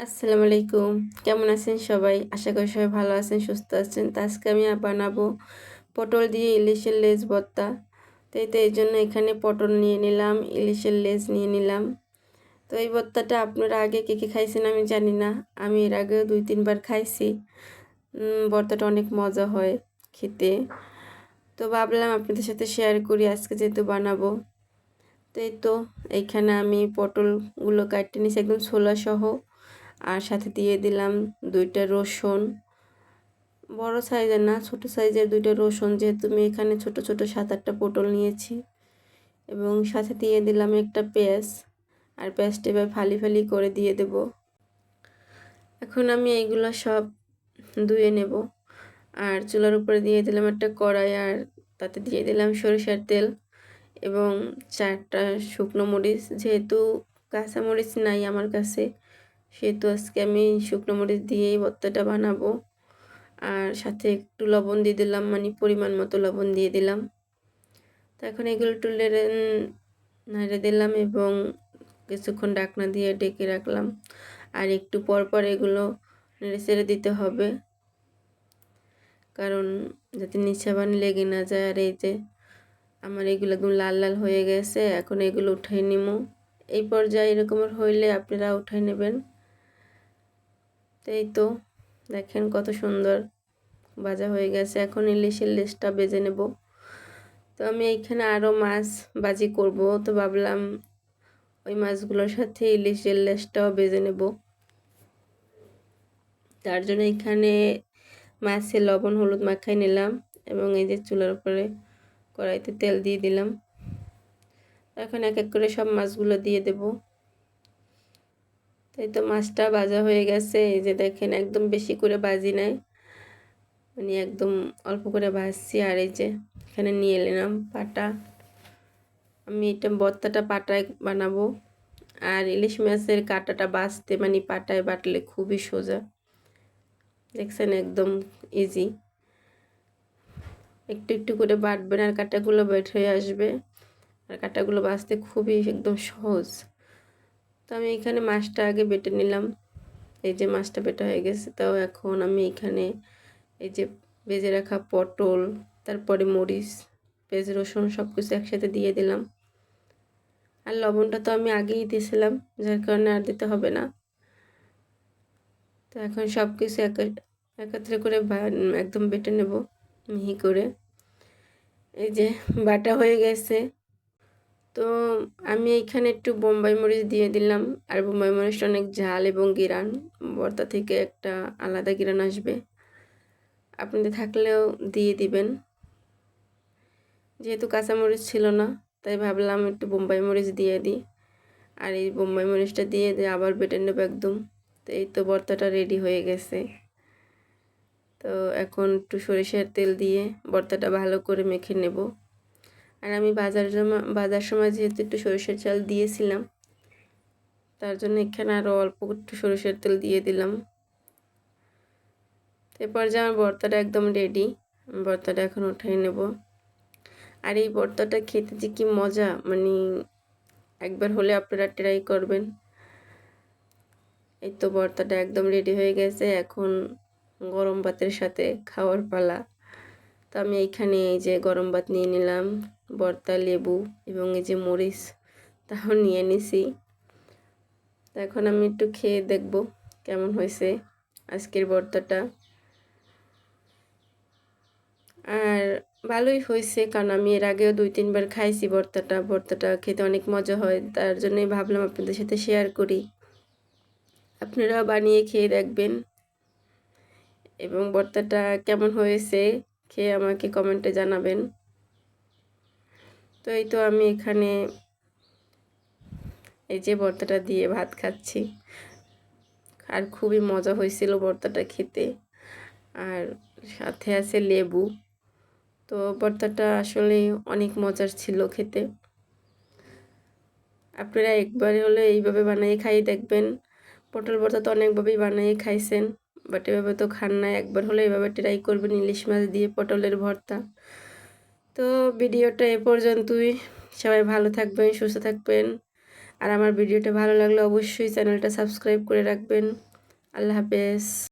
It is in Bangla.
আসসালামু আলাইকুম। কেমন আছেন সবাই? আশা করি সবাই ভালো আছেন, সুস্থ আছেন। তো আজকে আমি বানাবো পটল দিয়ে ইলিশের লেজ ভর্তা। তো এই তো এই জন্য এখানে পটল নিয়ে নিলাম, ইলিশের লেজ নিয়ে নিলাম। তো এই ভর্তাটা আপনারা আগে কে কে খাইছেন আমি জানি না। আমি এর আগেও দুই, তিনবার খাইছি। ভর্তাটা অনেক মজা হয় খেতে। তো ভাবলাম আপনাদের সাথে শেয়ার করি, আজকে যেহেতু বানাবো। তো এই তো, এইখানে আমি পটলগুলো কাটতে নিয়েছি একদম ছোলা সহ আর সাথে দিয়ে দিলাম দুইটা রসুন। বড় সাইজের না, ছোট সাইজের দুইটা রসুন, যেহেতু আমি এখানে ছোট ছোট সাত আটটা পটল নিয়েছি। এবং সাথে দিয়ে দিলাম একটা পেঁয়াজ, আর পেঁয়াজটা এবার ফালি ফালি করে দিয়ে দেব। এখন আমি এইগুলো সব ধুয়ে নেব। আর চুলার উপরে দিয়ে দিলাম একটা কড়াই, আর তাতে দিয়ে দিলাম সরিষার তেল এবং চারটা শুকনো মরিচ। যেহেতু কাঁচা মরিচ নাই আমার কাছে সেহেতু আজকে আমি শুকনো মরিচ দিয়েই ভর্তাটা বানাবো। আর সাথে একটু লবণ দিয়ে দিলাম মানে পরিমাণ মতো লবণ দিয়ে দিলাম। তো এখন এগুলো একটু নেড়ে দিলাম এবং কিছুক্ষণ ডাকনা দিয়ে ডেকে রাখলাম। আর একটু পর পর এগুলো নেড়ে ছেড়ে দিতে হবে। কারণ যাতে নিচা বান লেগে না যায়। আর এই যে আমার এগুলো একদম লাল লাল হয়ে গেছে, এখন এগুলো উঠাই নিমো। এই পর্যায়ে এরকমের হইলে আপনারা উঠাই নেবেন। এই তো, দেখেন কত সুন্দর ভাজা হয়ে গেছে। এখন ইলিশের লেসটা বেজে নেব। তো আমি এইখানে আরও মাছ বাজি করব। তো ভাবলাম ওই মাছগুলোর সাথে ইলিশের লেসটাও বেজে নেব। তার জন্য এখানে মাছের লবণ, হলুদ মাখাই নিলাম এবং এই যে চুলার উপরে কড়াইতে তেল দিয়ে দিলাম। এখন এক এক করে সব মাছগুলো দিয়ে দেবো। এই তো মাছটা ভাজা হয়ে গেছে, এই যে দেখেন একদম বেশি করে বাজি নাই। মানে একদম অল্প করে ভাজছি, আর এই যে এখানে নিয়ে নিলাম পাটা। আমি এটা বত্তাটা পাটায় বানাবো। আর ইলিশ মাছের কাঁটাটা বাছতে মানে পাটায় বাটলে খুবই সোজা। দেখছেন একদম ইজি একটু একটু করে বাটবেন আর কাঁটাগুলো বেট হয়ে আসবে। আর কাঁটাগুলো বাছতে খুবই একদম সহজ। তো আমি এখানে মাছটা আগে বেটে নিলাম। এই যে মাছটা বেটা হয়ে গেছে, তাও এখন আমি এখানে এই যে বেজে রাখা পটল, তারপরে মরিচ, পেঁয়াজ, রসুন সব কিছু একসাথে দিয়ে দিলাম। আর লবণটা তো আমি আগেই দিয়েছিলাম, যার কারণে আর দিতে হবে না। তো এখন সব কিছু একত্রে করে একদম বেটে নেব মিহি করে। এই যে বাটা হয়ে গেছে তো আমি এইখানে একটু বোম্বাই মরিচ দিয়ে দিলাম। আর বোম্বাই মরিচটা অনেক ঝাল এবং গিরান। বর্তা থেকে একটা আলাদা গিরান আসবে। আপনাদের থাকলেও দিয়ে দিবেন। যেহেতু কাঁচামরিচ ছিল না, তাই ভাবলাম একটু বোম্বাই মরিচ দিয়ে দিই। আর এই বোম্বাই মরিচটা দিয়ে দিয়ে আবার বেটে নেব একদম। তো এই তো বর্তাটা রেডি হয়ে গেছে। তো এখন একটু সরিষার তেল দিয়ে বর্তাটা ভালো করে মেখে নেব। আর আমি বাজার জমা, বাজার সময় যেহেতু একটু সরিষার চাল দিয়েছিলাম, তার জন্য এখানে আরও অল্প একটু সরিষার তেল দিয়ে দিলাম। এরপর যে আমার ভর্তাটা একদম রেডি ভর্তাটা এখন উঠাই নেব। আর এই ভর্তাটা খেতে যে কি মজা মানে একবার হলে আপনারা ট্রাই করবেন। এই তো ভর্তাটা একদম রেডি হয়ে গেছে, এখন গরম ভাতের সাথে খাওয়ার পালা। তো আমি এইখানে এই যে গরম ভাত নিয়ে নিলাম। বর্তা, লেবু এবং এই যে মরিচ, তাও নিয়ে নিছি। তো এখন আমি একটু খেয়ে দেখব কেমন হয়েছে আজকের বর্তাটা। আর ভালোই হয়েছে, কারণ আমি এর আগেও দুই, তিনবার খাইছি ভর্তাটা ভর্তাটা খেতে অনেক মজা হয়, তার জন্যই ভাবলাম আপনাদের সাথে শেয়ার করি। আপনারাও বানিয়ে খেয়ে দেখবেন। এবং ভর্তাটা কেমন হয়েছে, খেয়ে আমাকে কমেন্টে জানাবেন। তো এই তো আমি এখানে এই যে ভর্তাটা দিয়ে ভাত খাচ্ছি। আর খুবই মজা হয়েছিল ভর্তাটা খেতে। আর সাথে আছে লেবু। তো ভর্তাটা আসলে অনেক মজার ছিল খেতে। আপনারা একবার হলে এইভাবে বানিয়ে খাই দেখবেন। পটল ভর্তা তো অনেকভাবেই বানিয়ে খাইছেন বাট এভাবে তো খান না একবার হলে এভাবে ট্রাই করবেন ইলিশ মাছ দিয়ে পটলের ভর্তা। তো ভিডিওটা এ পর্যন্তই। সবাই ভালো থাকবেন, সুস্থ থাকবেন। আর আমার ভিডিওটা ভালো লাগলে অবশ্যই চ্যানেলটা সাবস্ক্রাইব করে রাখবেন। আল্লাহ হাফেজ।